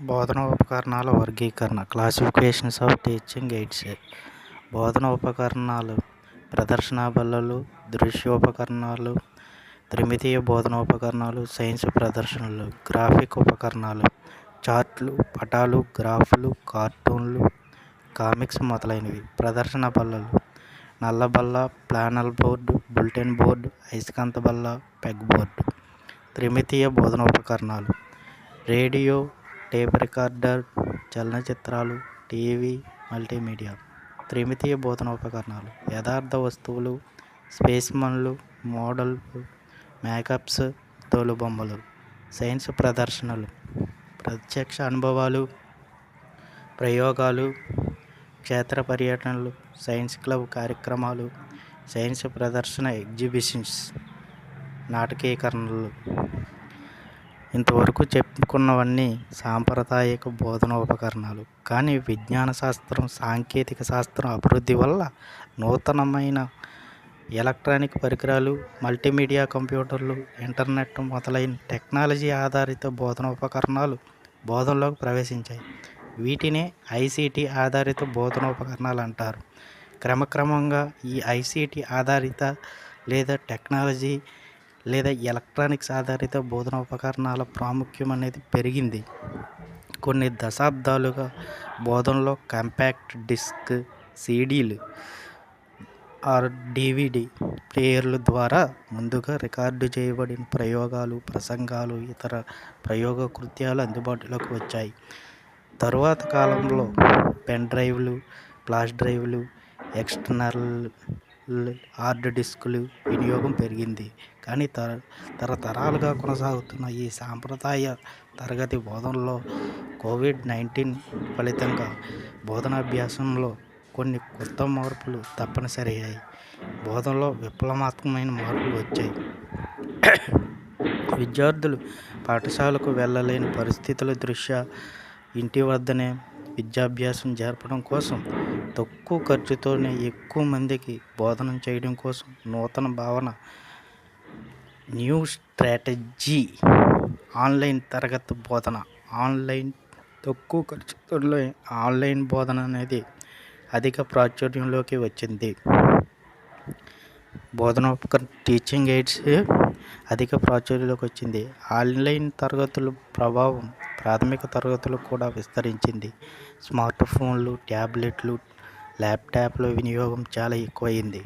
బోధన ఉపకరణాల వర్గీకరణ classifications of teaching AIDS బోధన ఉపకరణాలు ప్రదర్శన బల్లలు దృశ్యోపకరణాలు త్రిమితీయ బోధన ఉపకరణాలు సైన్స్ ప్రదర్శనలు గ్రాఫిక్ ఉపకరణాలు చార్ట్లు పటాలు గ్రాఫ్లు కార్టూన్లు కామిక్స్ మొదలైనవి. ప్రదర్శన బల్లలు నల్ల బల్ల ప్లానల్ బోర్డు బులెటిన్ బోర్డు అయస్కాంత బల్ల పెగ్ బోర్డు. త్రిమితీయ బోధన ఉపకరణాలు రేడియో టేప్ రికార్డర్ చలనచిత్రాలు టీవీ మల్టీమీడియా త్రిమితీయ బోధన ఉపకరణాలు యథార్థ వస్తువులు స్పేస్మన్లు మోడల్ మేకప్స్ తోలుబొమ్మలు సైన్స్ ప్రదర్శనలు ప్రత్యక్ష అనుభవాలు ప్రయోగాలు క్షేత్ర పర్యటనలు సైన్స్ క్లబ్ కార్యక్రమాలు సైన్స్ ప్రదర్శన ఎగ్జిబిషన్స్ నాటకీకరణలు ఇంతవరకు చెప్పుకున్నవన్నీ సాంప్రదాయక బోధన ఉపకరణాలు కానీ విజ్ఞాన శాస్త్రం సాంకేతిక శాస్త్రం అభివృద్ధి వల్ల నూతనమైన ఎలక్ట్రానిక్ పరికరాలు మల్టీమీడియా కంప్యూటర్లు ఇంటర్నెట్ మొదలైన టెక్నాలజీ ఆధారిత బోధన ఉపకరణాలు బోధనలోకి ప్రవేశించాయి. వీటినే ఐసీటీ ఆధారిత బోధన ఉపకరణాలు అంటారు. క్రమక్రమంగా ఈ ఐసీటీ ఆధారిత లేదా టెక్నాలజీ లేదా ఎలక్ట్రానిక్స్ ఆధారిత బోధన ఉపకరణాల ప్రాముఖ్యం అనేది పెరిగింది. కొన్ని దశాబ్దాలుగా బోధనలో కాంపాక్ట్ డిస్క్ సీడీలు ఆర్ డివిడి ప్లేయర్ల ద్వారా ముందుగా రికార్డు చేయబడిన ప్రయోగాలు ప్రసంగాలు ఇతర ప్రయోగ కృత్యాలు అందుబాటులోకి వచ్చాయి. తరువాత కాలంలో పెన్ డ్రైవ్లు ఫ్లాష్ డ్రైవ్లు ఎక్స్టర్నల్ హార్డ్ డిస్కులు వినియోగం పెరిగింది. కానీ తర తరతరాలుగా కొనసాగుతున్న ఈ సాంప్రదాయ తరగతి బోధనలో కోవిడ్ నైన్టీన్ ఫలితంగా బోధనాభ్యాసంలో కొన్ని కొత్త మార్పులు తప్పనిసరి అయ్యాయి. బోధనలో విప్లవాత్మకమైన మార్పులు వచ్చాయి. విద్యార్థులు పాఠశాలకు వెళ్ళలేని పరిస్థితుల దృష్ట్యా ఇంటి వద్దనే విద్యాభ్యాసం జరపడం కోసం తక్కువ ఖర్చుతోనే ఎక్కువ మందికి బోధన చేయడం కోసం నూతన భావన న్యూ స్ట్రాటజీ ఆన్లైన్ తరగతి బోధన. ఆన్లైన్ తక్కువ ఖర్చుతో ఆన్లైన్ బోధన అనేది అధిక ప్రాచుర్యంలోకి వచ్చింది. బోధన ఉపకరణ టీచింగ్ ఎయిడ్స్ అధిక ప్రాచుర్యంలోకి వచ్చింది. ఆన్లైన్ తరగతుల ప్రభావం ప్రాథమిక తరగతులు కూడా విస్తరించింది. స్మార్ట్ ఫోన్లు ట్యాబ్లెట్లు ల్యాప్టాప్ల వినియోగం చాలా ఎక్కువైంది